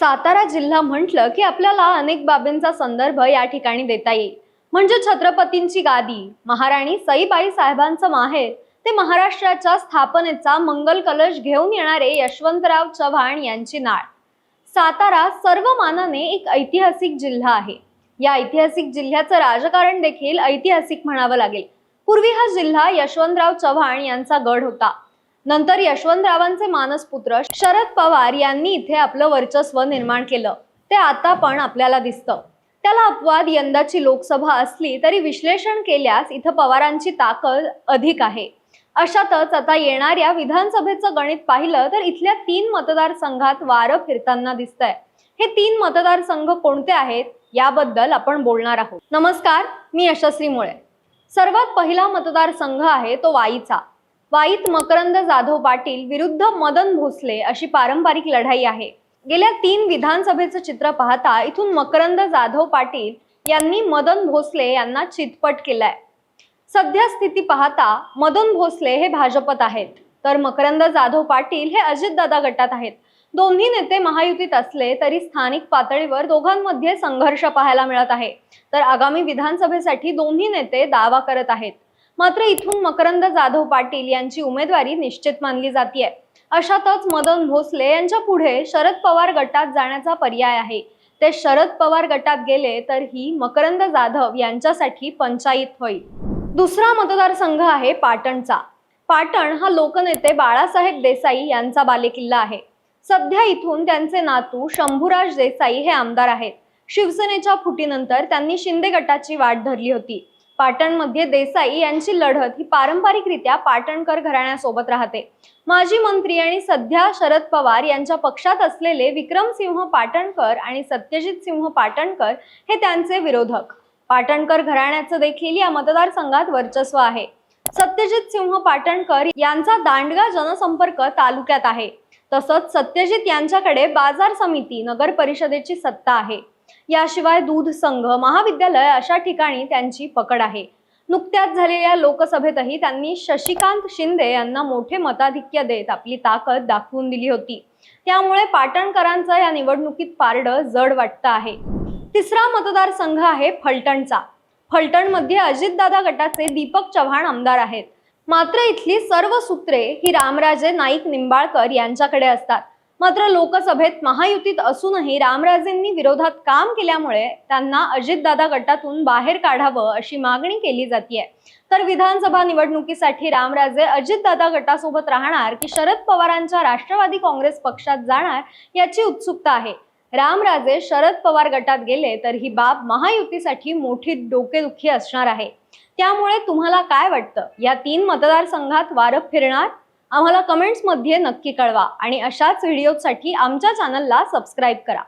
सातारा जिल्हा म्हटलं की आपल्याला अनेक बाबींचा संदर्भ या ठिकाणी देता येईल. म्हणजे छत्रपतींची गादी महाराणी सईबाई साहेबांचं माहेर ते महाराष्ट्राच्या स्थापनेचा मंगल कलश घेऊन येणारे यशवंतराव चव्हाण यांची नाळ. सातारा सर्व मानाने एक ऐतिहासिक जिल्हा आहे. या ऐतिहासिक जिल्ह्याचं राजकारण देखील ऐतिहासिक म्हणावं लागेल. पूर्वी हा जिल्हा यशवंतराव चव्हाण यांचा गड होता. नंतर यशवंतरावांचे मानसपुत्र शरद पवार यांनी इथे आपलं वर्चस्व निर्माण केलं. ते आता पण आपल्याला दिसतं. त्याला अपवाद यंदाची लोकसभा असली तरी विश्लेषण केल्यास इथं पवारांची ताकद अधिक आहे. अशातच आता येणाऱ्या विधानसभेचं गणित पाहिलं तर इथल्या तीन मतदारसंघात वारं फिरताना दिसतंय. हे तीन मतदारसंघ कोणते आहेत याबद्दल आपण बोलणार आहोत. नमस्कार मी यशस्वी मुळे. सर्वात पहिला मतदारसंघ आहे तो वाईचा. वाईत मकरंद जाधव पाटील विरुद्ध मदन भोसले अशी पारंपरिक लढाई आहे. गेल्या तीन विधानसभेचं चित्र पाहता इथून मकरंद जाधव पाटील यांनी मदन भोसले यांना चितपट केलाय. सध्या स्थिती पाहता मदन भोसले हे भाजपत आहेत. तर मकरंद जाधव पाटील हे अजितदादा गटात आहेत. दोन्ही नेते महायुतीत असले तरी स्थानिक पातळीवर दोघांमध्ये संघर्ष पाहायला मिळत आहे. तर आगामी विधानसभेसाठी दोन्ही नेते दावा करत आहेत. मात्र इथून मकरंद जाधव पाटील यांची उमेदवारी निश्चित मानली जाते अशातच मदन भोसले यांच्या पुढे शरद पवार गटात जाण्याचा पर्याय आहे. ते शरद पवार गटात गेले तर ही मकरंद जाधव यांच्यासाठी पंचायत होईल. दुसरा मतदारसंघ आहे पाटणचा. पाटण हा लोकनेते बाळासाहेब देसाई यांचा बालेकिल्ला आहे. सध्या इथून त्यांचे नातू शंभूराज देसाई हे आमदार आहेत. शिवसेनेच्या फुटीनंतर त्यांनी शिंदे गटाची वाट धरली होती. पाटणमध्ये देसाई यांची लढत ही पारंपरिकरित्या पाटणकर घराण्यासोबत राहते. माजी मंत्री आणि सध्या शरद पवार यांच्या पक्षात असलेले विक्रमसिंह पाटणकर आणि सत्यजित सिंह पाटणकर हे त्यांचे विरोधक. पाटणकर घराण्याचं देखील या मतदारसंघात वर्चस्व आहे. सत्यजित सिंह पाटणकर यांचा दांडगा जनसंपर्क तालुक्यात आहे. तसंच सत्यजित यांच्याकडे बाजार समिती नगर परिषदेची सत्ता आहे. याशिवाय दूध संघ महाविद्यालय अशा ठिकाणी त्यांची पकड आहे. नुकत्याच झालेल्या लोकसभेतही त्यांनी शशिकांत शिंदे यांना मोठे मताधिक्य देत आपली ताकद दाखवून दिली होती. त्यामुळे पाटणकरांचं या निवडणुकीत पारडं जड वाटतं आहे. तिसरा मतदारसंघ आहे फलटणचा. फलटणमध्ये अजितदादा गटाचे दीपक चव्हाण आमदार आहेत. मात्र इथली सर्व सूत्रे ही रामराजे नाईक निंबाळकर यांच्याकडे असतात. मात्र लोकसभेत महायुतीत असूनही रामराजेंनी विरोधात काम केल्यामुळे त्यांना अजितदादा गटातून बाहेर काढावं अशी मागणी केली जाते तर विधानसभा निवडणुकीसाठी रामराजे अजितदादा गटासोबत राहणार की शरद पवारांच्या राष्ट्रवादी काँग्रेस पक्षात जाणार याची उत्सुकता आहे. रामराजे शरद पवार गटात गेले तर ही बाब महायुतीसाठी मोठी डोकेदुखी असणार आहे. त्यामुळे तुम्हाला काय वाटतं? या तीन मतदारसंघात वारं फिरणार? आम्हाला कमेंट्समध्ये नक्की कळवा आणि अशाच व्हिडिओसाठी आमच्या चॅनलला सबस्क्राईब करा.